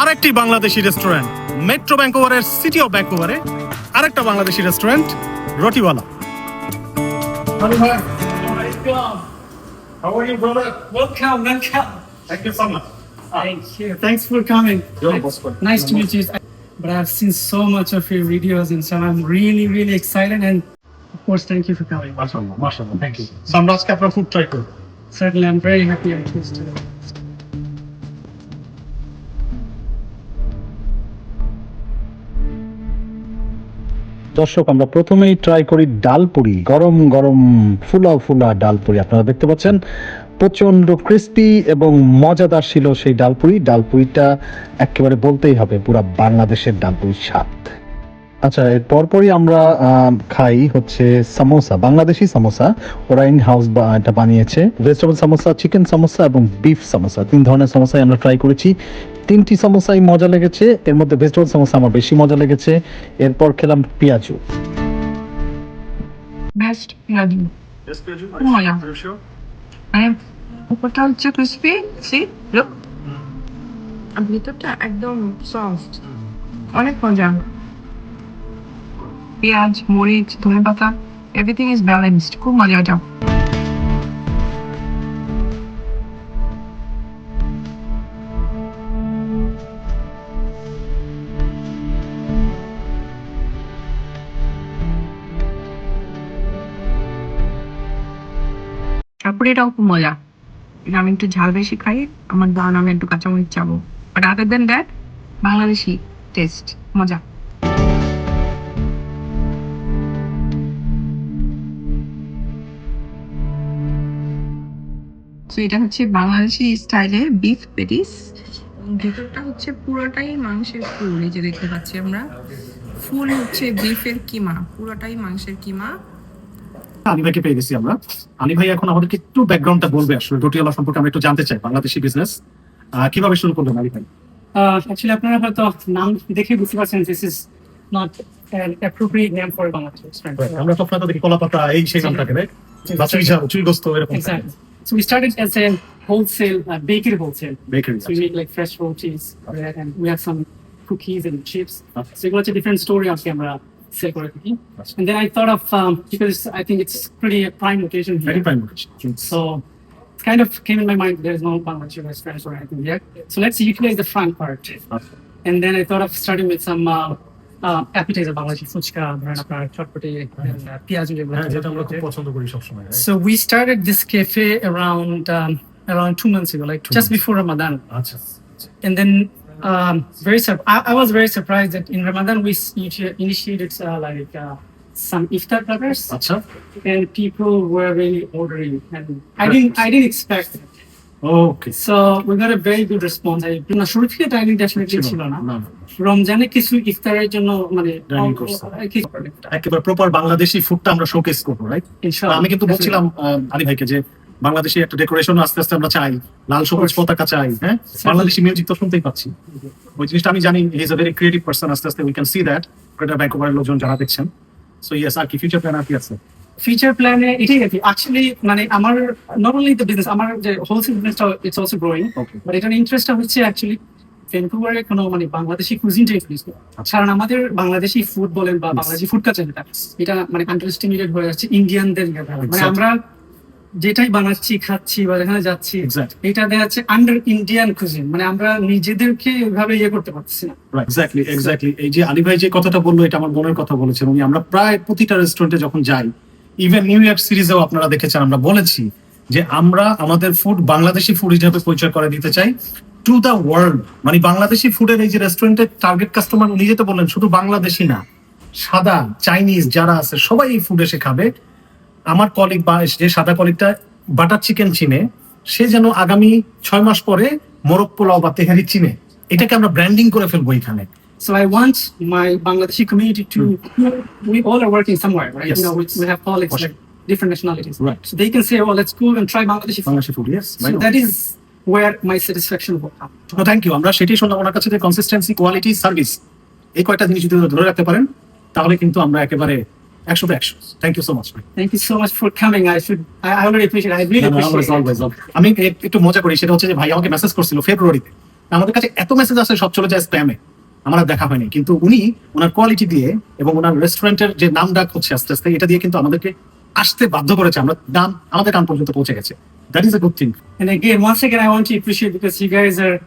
আরেকটি Bangladeshi restaurant metro ব্যাঙ্কোভারের city of ব্যাঙ্কোভারে আরেকটা Bangladeshi restaurant Rotiwala How are you, brother? Welcome, welcome. Thank you so much. Thank you. Thanks for coming. Nice to meet you. But I've seen so much of your videos, and so I'm really, really excited. And of course, thank you for coming. মাশাআল্লাহ মাশাআল্লাহ thank you so আমরা আজকে আপনার food try করব Certainly, I'm very happy and pleased to. দর্শক, আমরা প্রথমেই try করি ডালপুরি, গরম গরম ফুলা ফুলা ডালপুরি। আপনারা দেখতে পাচ্ছেন প্রচণ্ড ক্রিস্পি এবং মজাদার ছিল সেই ডালপুরি। ডালপুরিটা একেবারে বলতেই হবে, পুরা বাংলাদেশের ডালপুরির স্বাদ। আচ্ছা এর পরপরই আমরা খাই হচ্ছে সামোসা, বাংলাদেশি সামোসা। ওরা ইন হাউস এটা বানিয়েছে। ভেজিটেবল সামোসা চিকেন সামোসা এবং বিফ সামোসা। তিন ধরনের সামোসাই আমরা ট্রাই করেছি। তিনটি সামোসাই মজা লেগেছে। এর মধ্যে ভেজিটেবল সামোসা আমার বেশি মজা লেগেছে। এরপর খেলাম পেঁয়াজু। উপরটা হচ্ছে ক্রিসপি সি লুক আর ভিতরটা একদম সফট অনেক মজা পেঁয়াজ মরিচ ধনে পাতা এভরিথিং ইজ ব্যালেন্সড খুব মজা তারপরে এটাও খুব মজা। আমি একটু ঝাল বেশি খাই, আমার দান আমি একটু কাঁচামরিচ চাবো। But other than that Bangladeshi taste মজা। তো এটা হচ্ছে বাংলাদেশি স্টাইলে বিফ পেটিস ভেতরটা হচ্ছে পুরোটাই মাংসের ফুল, এই যে দেখতে পাচ্ছি আমরা। ফুল হচ্ছে বিফের কিমা, পুরোটাই মাংসের কিমা। আলী ভাইকে পেয়ে গেছি আমরা আলী ভাই এখন আমাদেরকে একটু ব্যাকগ্রাউন্ডটা বলবে আসলে রটিওয়ালা সম্পর্কে আমরা একটু জানতে চাই বাংলাদেশি বিজনেস কীভাবে শুরু করলেন আলী ভাই Uh, actually, আপনারা হয়তো নাম দেখে বুঝতে পারছেন an appropriate name for a Bangladeshi restaurant. আমরা তো আপনাদের দেখি কলা পাতা এই সেই নামটাকে রাইট বা চুই ঝাল চুই গোস্ত এরকম. So we started as a wholesale uh, bakery wholesale. Bakery So we make like fresh rotis, bread, and we have some cookies and chips. Okay. So এগুলো হচ্ছে different story আজকে আমরা sell করে থাকি. আচ্ছা। And then I thought of um, because I think it's pretty a prime location here. Very fine So it kind of came in my mind there's no Bangladeshi restaurants or anything yet. So let's utilize the front part. And then I thought of starting with some uh, uh, appetizer Bangladeshi fuchka, ধরেন আপনার চটপটি, and uh, পেঁয়াজু যেগুলো হ্যাঁ যেটা আমরা খুব পছন্দ করি সবসময় So we started this cafe around um, around two months ago, like just before Ramadan. আচ্ছা And then um, very sur- I, I was very surprised that in Ramadan we initi- initiated uh, like uh, some iftar platters, আচ্ছা and people were really ordering, and I didn't I didn't expect it. Okay So we got a very good response. I না শুরু থেকে timing definitely ছিল না রমজানে কিছু ইফতারের জন্য মানে একেবারে প্রপার বাংলাদেশি ফুডটা আমরা শোকেস করব রাইট আমি কিন্তু বলছিলাম আলী ভাইকে যে বাংলাদেশি একটা ডেকোরেশন আস্তে আস্তে আমরা চাই লাল সবুজ পতাকা চাই হ্যাঁ? বাংলাদেশি মিউজিক তো শুনতেই পাচ্ছি। ওই জিনিসটা আমি জানি is a very creative person আস্তে আস্তে we can see that greater ব্যাঙ্কোভারের লোকজন যারা দেখছেন। সো ইয়েস আর কি ফিউচার প্ল্যান আর কি আছে? ফিউচার প্ল্যানে এটাই আর কি অ্যাকচুয়ালি মানে আমার নট অনলি দ্য বিজনেস আমার যে হোলসেল বিজনেসটা ইটস অলসো গ্রোয়িং বাট এটার ইন্টারেস্টটা হচ্ছে অ্যাকচুয়ালি ভ্যানকুভারে কোনো মানে বাংলাদেশি কুজিনটা ইনফ্লুয়েন্স করে। কারণ আমাদের বাংলাদেশি ফুড বলেন বা বাংলাদেশি ফুড কালচার যেটা এটা মানে আন্ডারস্টিমেটেড হয়ে যাচ্ছে ইন্ডিয়ানদের মানে আমরা যেটাই বানাচ্ছি খাচ্ছি বা যেখানে যাচ্ছি এটা দেখা যাচ্ছে আন্ডার ইন্ডিয়ান কুজিন মানে আমরা নিজেদেরকে ওইভাবে ইয়ে করতে পারছি না। এক্স্যাক্টলি এক্স্যাক্টলি এই যে আলী ভাই যে কথাটা বলল এটা আমার মনের কথা বলেছেন। উনি আমরা প্রায় প্রতিটা রেস্টুরেন্টে যখন যাই ইভেন নিউ ইয়ার সিরিজেও আপনারা দেখেছেন আমরা বলেছি যে আমরা আমাদের ফুড বাংলাদেশি ফুড হিসাবে পরিচয় করে দিতে চাই টু দ্য ওয়ার্ল্ড মানে বাংলাদেশি ফুডের এই যে রেস্টুরেন্টের টার্গেট কাস্টমার উনি যেটা বললেন শুধু বাংলাদেশি না সাদা চাইনিজ যারা আছে সবাই এই ফুড এসে খাবে। আমার কলিগ বা যে সাদা কলিগটা বাটার চিকেন চিনে সে যেন আগামী ছয় মাস পরে মোরগ পোলাও বা তেহারি চিনে এটাকে আমরা ব্র্যান্ডিং করে ফেলব এখানে So I want my Bangladeshi community to, we all are working somewhere, right? Hmm. Yes. You know, we, we have colleagues like different nationalities. Right. So they can say, well, let's go and try Bangladeshi food. Bangladeshi food yes So that is where my satisfaction will come. Thank you আমরা সেটাই শুনলাম ওনার কাছে যে consistency quality service এই কয়টা জিনিস যদি ধরে রাখতে পারেন তাহলে কিন্তু আমরা একেবারে Action দেখা হয়নি। কিন্তু উনি ওনার কোয়ালিটি দিয়ে এবং ওনার রেস্টুরেন্টের যে নাম ডাক হচ্ছে আস্তে আস্তে এটা দিয়ে কিন্তু আমাদেরকে আসতে বাধ্য করেছে। আমরা নাম আমাদের কান পর্যন্ত পৌঁছে গেছে। That is a good thing and again once again I want to appreciate because you guys are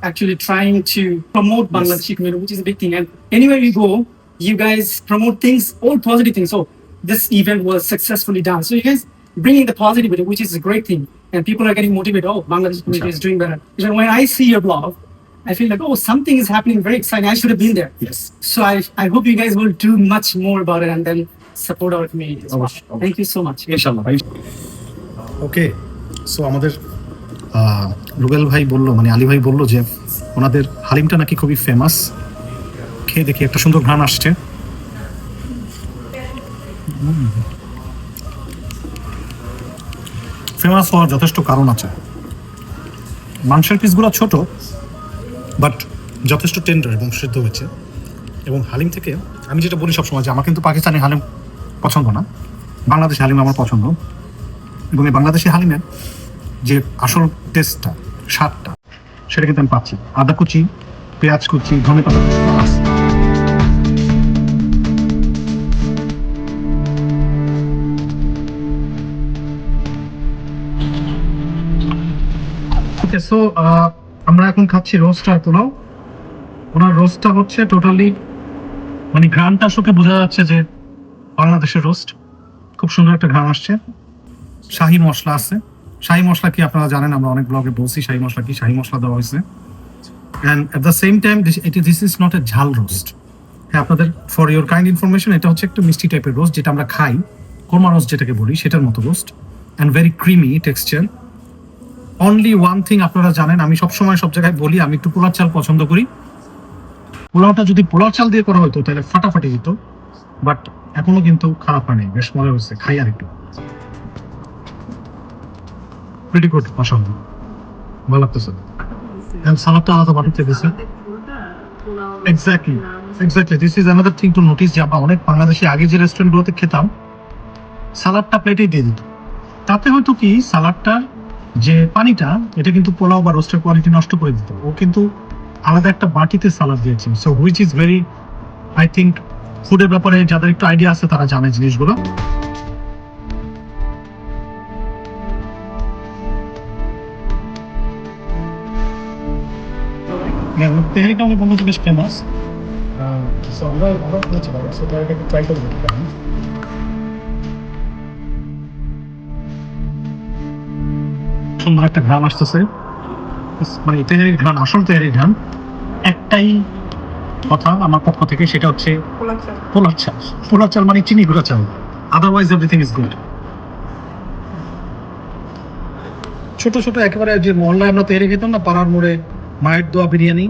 actually trying to promote Bangladesh economy go you guys promote things, all positive things. So this event was successfully done. So you guys bringing the positivity, which is a great thing. And people are getting motivated. Oh, Bangladesh community is doing better. So when I see your blog, I feel like, oh, something is happening very exciting. I should have been there. Yes. So I, I hope you guys will do much more about it and then support our community as well. Thank you so much. ইনশাল্লাহ ভাই okay so আমাদের রুবেল ভাই বলল মানে আলী ভাই বলল যে ওনাদের হালিমটা নাকি খুবই ফেমাস খেয়ে দেখি, একটা সুন্দর ঘ্রাণ আসছে। ফেমাস হওয়ার যথেষ্ট কারণ আছে। মাংসের পিসগুলো ছোট বাট যথেষ্ট টেন্ডার এবং সিদ্ধ হয়েছে। এবং হালিম থেকে আমি যেটা বলি সবসময় যে আমার কিন্তু পাকিস্তানি হালিম পছন্দ না। বাংলাদেশি হালিম আমার পছন্দ। এবং এই বাংলাদেশি হালিমের যে আসল টেস্টটা স্বাদটা, সেটা কিন্তু আমি পাচ্ছি। আদা কুচি, পেঁয়াজ কুচি ধনে পাতা সো আমরা এখন খাচ্ছি রোস্ট আর পোলাও ওনার রোস্টটা হচ্ছে টোটালি মানে ঘ্রাণটা শুকে বোঝা যাচ্ছে যে বাংলাদেশের রোস্ট। খুব সুন্দর একটা ঘ্রাণ আসছে। শাহি মশলা আছে। শাহি মশলা কি আপনারা জানেন? আমরা অনেক ব্লগে বলছি শাহি মশলা কি, শাহি মশলা দেওয়া হয়েছে। And at the same time এটি this is not a jhal roast হ্যাঁ আপনাদের ফর ইউর কাইন্ড ইনফরমেশন এটা হচ্ছে একটা মিষ্টি টাইপের রোস্ট যেটা আমরা খাই। কোরমা রোস্ট যেটাকে বলি, সেটার মতো roast and very creamy texture only one thing আপনারা জানেন, আমি সবসময় সব জায়গায় বলি, আমি একটু পোলার চাল পছন্দ করি। পোলাওটা যদি পোলার চাল দিয়ে করা হতো, তাহলে ফাটাফাটি দিত, বাট এখনও কিন্তু খারাপ হয়নি বেশ মজা হচ্ছে খাই আর একটু প্রিটি গুড মাশাআল্লাহ। ভালো লাগতেছে। সালাদটা আলাদা বাটিতে দিয়েছে exactly exactly this is another thing to notice যে আমরা অনেক বাংলাদেশি, আগে যে রেস্টুরেন্টগুলোতে খেতাম, সালাদটা প্লেটেই দিয়ে দিত। তাতে হয়তো কি, সালাদটার যে পানিটা, এটা কিন্তু পোলাও বা রোস্টের কোয়ালিটি নষ্ট করে দিত। ও কিন্তু আলাদা একটা বাটিতে সালাদ দিয়েছে so which is very I think ফুডের ব্যাপারে যাদের একটু আইডিয়া আছে, তারা জানে জিনিসগুলো। হ্যাঁ বেশ ফেমাস আমরা বলতে পারি সো তেহারিটাকে ট্রাই করে সুন্দর একটা ঘ্রাণ আসতেছে। মানে তেহারির ঘ্রাণ আসল তেহারির ঘ্রাণ। একটাই কথা আমার পক্ষ থেকে সেটা হচ্ছে পোলার চাল। পোলার চাল। মানে চিনি গুঁড়া চাল। আদারওয়াইজ এভরিথিং ইজ গুড ছোট ছোট একেবারে যে মহল্লায় আমরা তৈরি খেতাম না পাড়ার মোড়ে মায়ের দোয়া বিরিয়ানি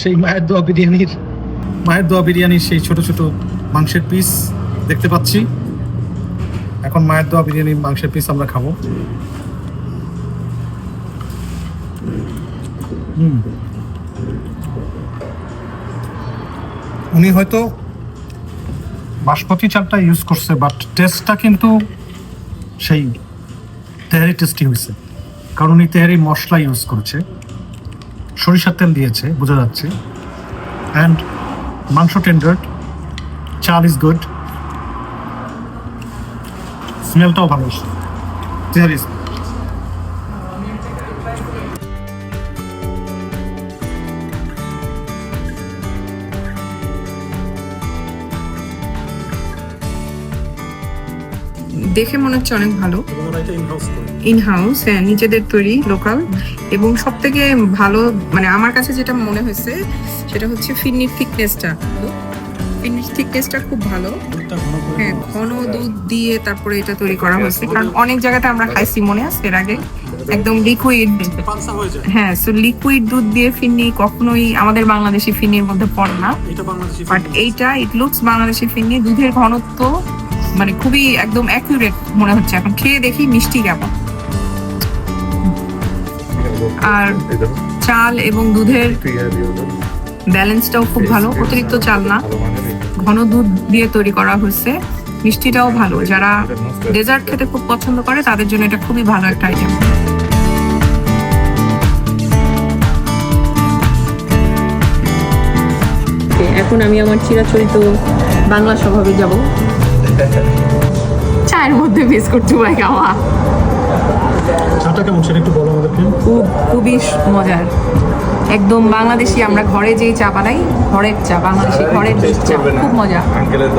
সেই মায়ের দোয়া বিরিয়ানির মায়ের দোয়া বিরিয়ানির সেই ছোট ছোট মাংসের পিস দেখতে পাচ্ছি। এখন মায়ের দোয়া বিরিয়ানির মাংসের পিস আমরা খাব। উনি হয়তো বাসপতি চালটা ইউজ করছে বাট টেস্টটা কিন্তু সেই তেহারি টেস্টি হয়েছে। কারণ উনি তেহারি মশলা ইউজ করেছে, সরিষার তেল দিয়েছে, বোঝা যাচ্ছে। অ্যান্ড মাংস টেন্ডার চাল ইজ গুড স্মেলটাও ভালো তেহারি দেখে মনে হচ্ছে অনেক ভালো। ইন হাউস হ্যাঁ নিজেদের তৈরি লোকাল এবং সব থেকে ভালো মানে আমার কাছে যেটা মনে হয়েছে সেটা হচ্ছে ফিন্নির থিকনেসটা থিকনেসটা খুব ভালো। হ্যাঁ ঘন দুধ দিয়ে তারপরে এটা তৈরি করা হয়েছে। কারণ অনেক জায়গাতে আমরা খাইছি মনে আছে এর আগে। একদম লিকুইড হ্যাঁ সো লিকুইড দুধ দিয়ে ফিন্নি কখনোই আমাদের বাংলাদেশি ফিন্নির মধ্যে পড়ে না। বাট এইটা ইট লুকস বাংলাদেশি ফিন্নি। দুধের ঘনত্ব মানে খুবই একদম অ্যাকুরেট মনে হচ্ছে। এখন খেয়ে দেখি, মিষ্টি কেমন। আর চাল এবং দুধের ব্যালেন্সটাও খুব ভালো, অতিরিক্ত চাল না। ঘন দুধ দিয়ে তৈরি করা হয়েছে। মিষ্টিটাও ভালো। যারা ডেজার্ট খেতে খুব পছন্দ করে, তাদের জন্য এটা খুবই ভালো একটা আইটেম এখন আমি আমার চিরাচরিত বাংলা স্বভাবে যাব। চায়ের মধ্যে বিস্কুট চুবাই খাওয়া। চাটা কেমন সেটা একটু বলো আমাদেরকে। খুব খুবই মজার। একদম বাংলাদেশি আমরা ঘরে যেই চা বানাই ঘরের চা বাংলাদেশি ঘরের দুধ চা খুব মজা। আঙ্কেলের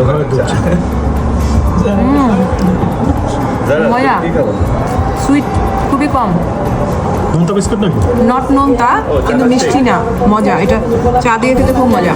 মজা। সুইট খুবই কম। নোনতা বিস্কুট নাকি? নট নোনতা কিন্তু মিষ্টি না। মজা এটা চা দিয়ে খেতে খুব মজা।